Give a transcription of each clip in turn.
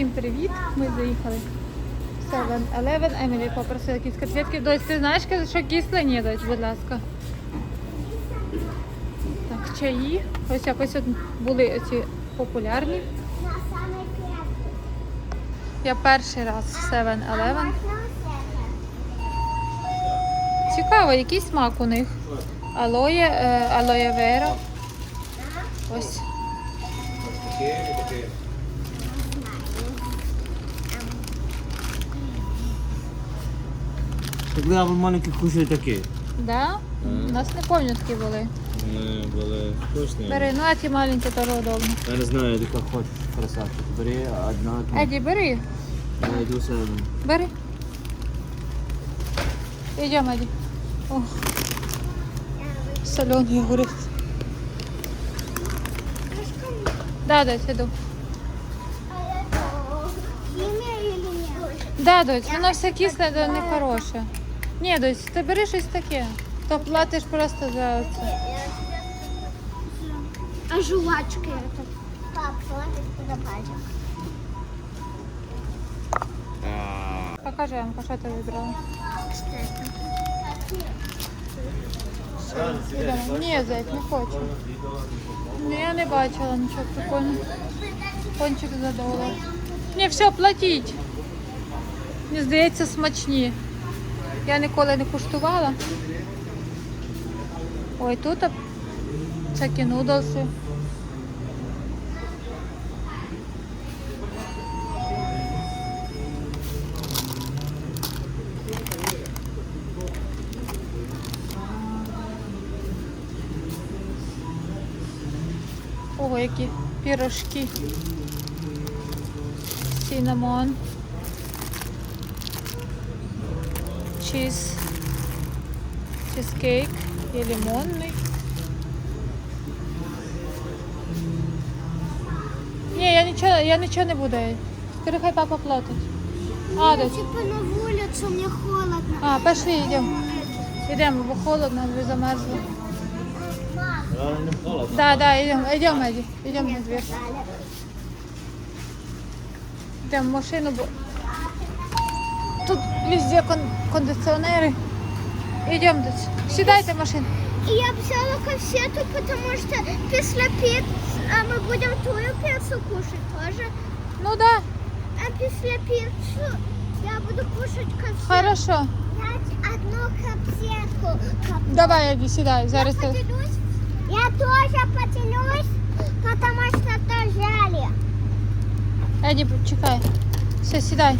Всім привіт! Ми заїхали в 7-Eleven. Емілі попросила якісь котлетки. Дось, ти знаєш, що кисле? Ні, дось, будь ласка. Так, чаї. Ось якось от були ці популярні. Я перший раз в 7-Eleven. Можно Цікаво, який смак у них. Алоє, е, алоє вера. Ось. Когда ви маленькі кушали такі? Да? У нас не пам'ятаю такі були. Вони були вкусні. Бери, ну а ті маленькі теж удобно. Я не знаю, яка хочеш красавчик. Бери одна. Еді, бери. Я йду себе. Бери. Идем, Ади. О, соленый огурец. Да, дочь, иду. Да, дочь, воно все кисле, то не хороше. Ні, дочь, ти бери щось таке. То платиш просто за це. А жвачка это? Пап, ложись туда пальчик. Покажи, Анка, що ти вибрала. Что это? Ідемо. Ні, зайць, не хочу. Ні, я не бачила нічого прикольного. Кончик за долар. Ні, все, платіть. Мені здається, смачні. Я ніколи не куштувала. Ой, тут всякі нудлси. Ого, які пірожки. Сінамон. Чіз. Чизкейк. І лимонний. Ні, я нічого, я нічого не буду. Хай папа платить. А, дочь. Типа на улицу, мне холодно. А, пошли, йдемо. Йдемо, бо холодно, ви замерзли. не. Да, да, идем, идем, Эдди, идем на двір. Йдемо в машину, бо тут везде кон кондиціонери. Йдемо десь. Сідайте в машину. И я взяла конфету, потому что после пиццы, а мы будем твою пиццу кушать тоже. Ну да, А после пиццу я буду кушать конфету. хорошо. Дать одну конфетку. Давай, Эдди, сідай. Зараз Я ти... поделюсь. Я тоже поделюсь, потому что тоже. Еді, чекай. Все, сідай.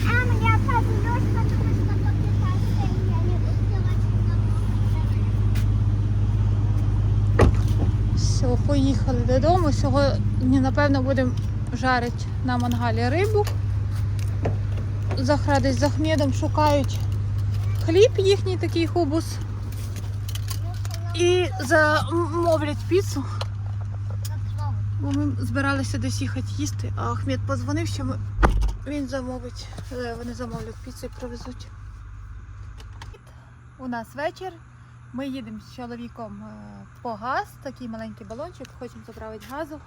Все, поїхали додому. Сьогодні, напевно, будемо жарити на мангалі рибу. Захра десь з Ахмедом шукають хліб, їхній такий хубус. І замовлять піцу. Бо ми збиралися десь їхати їсти, а Ахмед подзвонив, що ми... він замовить, е, вони замовлять піцу і привезуть. У нас вечір. Ми їдемо з чоловіком е, по газ, такий маленький балончик, хочемо заправити газу.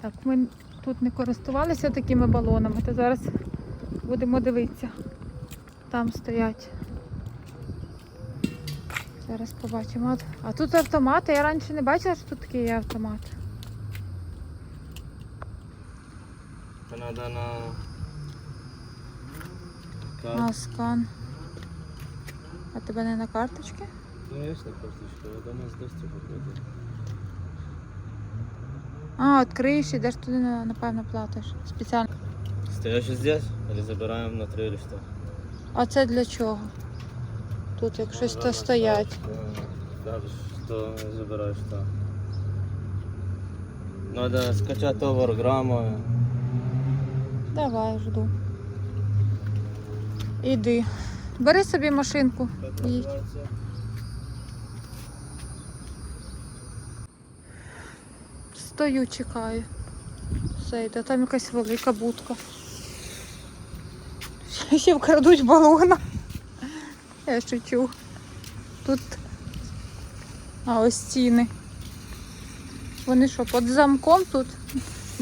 Так, ми тут не користувалися такими балонами, то зараз будемо дивитися. Там стоять. Зараз побачимо. А тут автомати. Я раніше не бачила, що тут такий є автомат. Треба на... На скан. А тебе не на карточці? Конечно, карточка. Я дома з доступу ходив. А, відкриєш, ідеш туди, напевно, платиш. Спеціально. Стоящий здесь или забираємо на три или? А це для чого? Тут як щось то стоять. Да, что забираешь что? Надо скачать товар грамма. Давай, жду. Іди. Бери собі машинку. Стою, чекаю. Все, йде, там якась велика будка. Ще вкрадуть балона. Я шучу. Тут. А ось стіни. Вони що, під замком тут?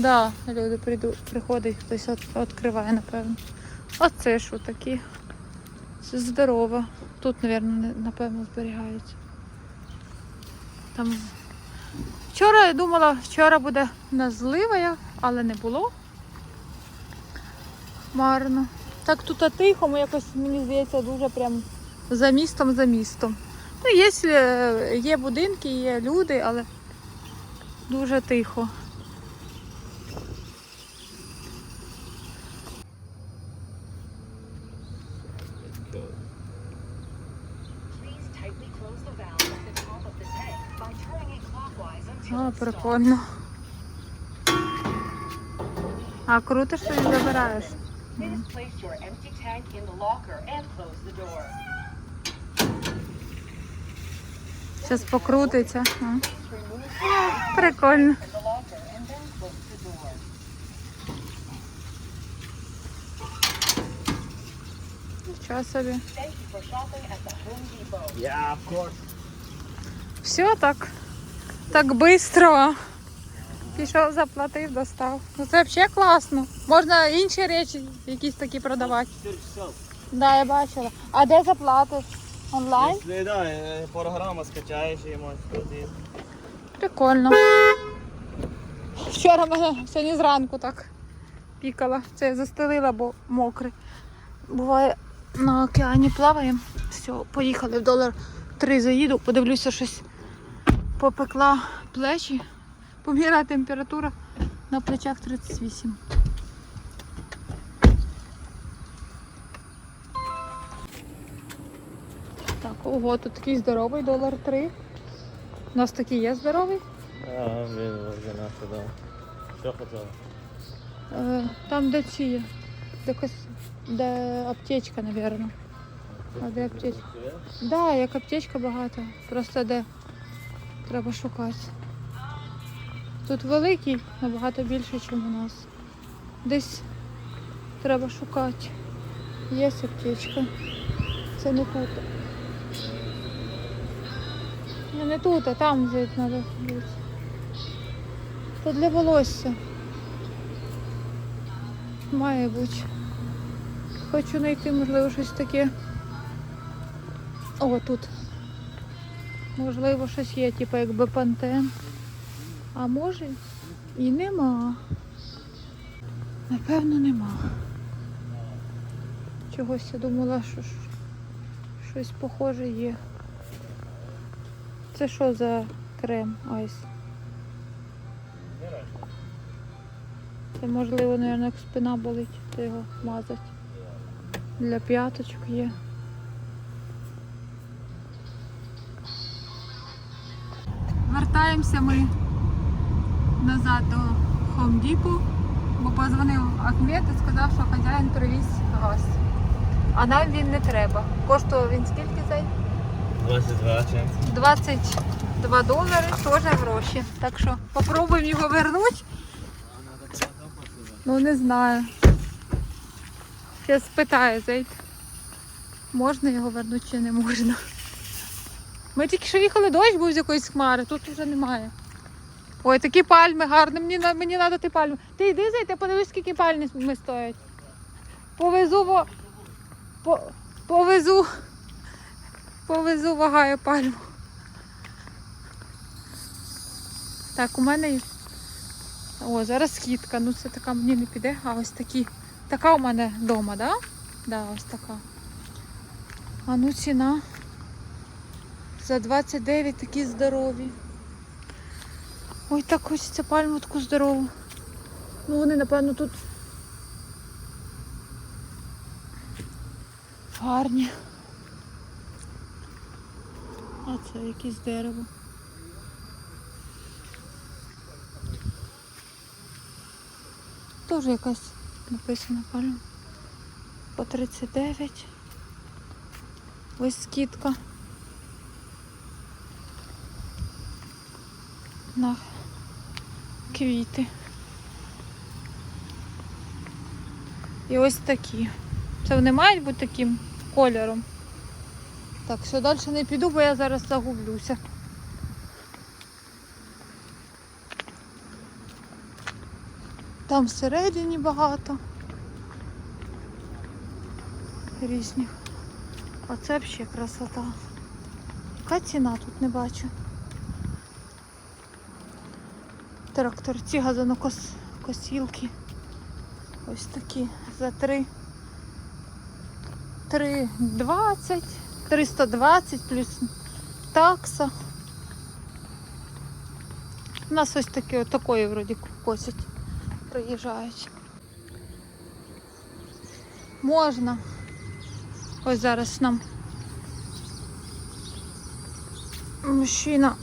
Да, люди прийду, приходять, хтось відкриває, напевно. Оце що такі. Це здорово. Тут, мабуть, напевно, зберігаються. Там... Вчора я думала, вчора буде у злива, але не було. Марно. Так тут тихо, якось, мені здається, дуже прям за містом, за містом. Ну, якщо є будинки, є люди, але дуже тихо. Door. Нічого собі. Thank you for shopping at the Home Depot. Yeah, of course. Все так. Так швидко. Пішов, заплатив, достав. Ну це взагалі класно. Можна інші речі якісь такі продавати. 4 часа. Да, я бачила. А де заплатиш? Онлайн? Якщо, да, е, програма скачаєш і можеш. Прикольно. Вчора мене сьогодні зранку так пікала. Це я застелила, бо мокрий. Буває, на океані плаваємо. Все, поїхали в долар три заїду, подивлюся щось. Попекла плечі. Поміра температура на плечах 38. Так, ого, тут такий здоровий долар 3. У нас такий є здоровий. А, вже наше, да. Що хотіла? Е, Там де ці є. Де, кос... де аптечка, напевно. А де аптечка? Да, як аптечка багато. Просто де треба шукати. Тут великий, набагато більше, ніж у нас. Десь треба шукати. Є аптечка. Це не тут. Ну не тут, а там взяти треба. бути. Це для волосся. Має бути. Хочу знайти, можливо, щось таке. О, тут. Можливо, щось є, типу як бепантен. А може і нема. Напевно, нема. Чогось я думала, що щось похоже є. Це що за крем айс? Це можливо, мабуть, як спина болить, то його мазать. Для п'яточок є. Вертаємося ми назад до Depot, бо позвонив Ахмед і сказав, що хазяїн привіз газ. А нам він не треба. Коштує він скільки цей? 22 чим. 22 долари, теж гроші. Так що попробуємо його вернути. Ну не знаю. Зараз спитаю зайд. Можна його вернути чи не можна. Ми тільки що їхали дощ був з якоїсь хмари, тут вже немає. Ой, такі пальми гарні, мені, мені треба ті пальми. Ти йди зайти, подивись, скільки пальми стоять. Повезу, по... повезу, повезу вагаю пальму. Так, у мене. О, зараз скидка. Ну це така мені не піде, а ось такі. Така у мене вдома, да? Да, ось така. А ну ціна. За 29 такі здорові. Ой, так хочеться пальму таку здорову. Ну вони, напевно, тут гарні. А це якесь дерево. Теж якась написана пальма. По 39. Ось скидка. На квіти. І ось такі. Це вони мають бути таким кольором. Так, все, далі не піду, бо я зараз загублюся. Там всередині багато. Різних. Оце взагалі красота. Яка ціна тут не бачу. Тракторці газонокосілки. Ось такі за 3. 3,20, 320 плюс такса. У нас ось такі такої вроді косять, приїжджають. Можна. Ось зараз нам мужчина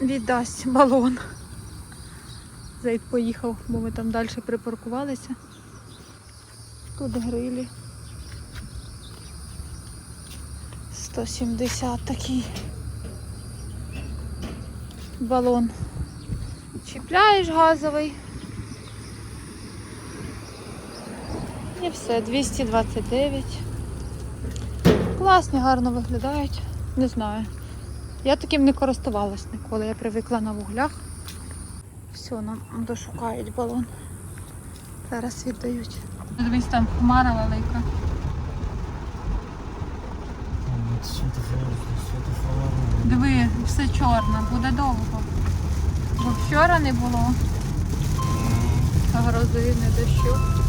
віддасть балон. Зайд поїхав, бо ми там далі припаркувалися. Тут грилі. 170 такий балон. Чіпляєш газовий. І все, 229. Класні, гарно виглядають. Не знаю. Я таким не користувалась ніколи. Я привикла на вуглях. Все, нам дошукають балон. Зараз віддають. Дивись, там хмара велика. Диви, все чорне, буде довго. Бо вчора не було. Грози, не дощу.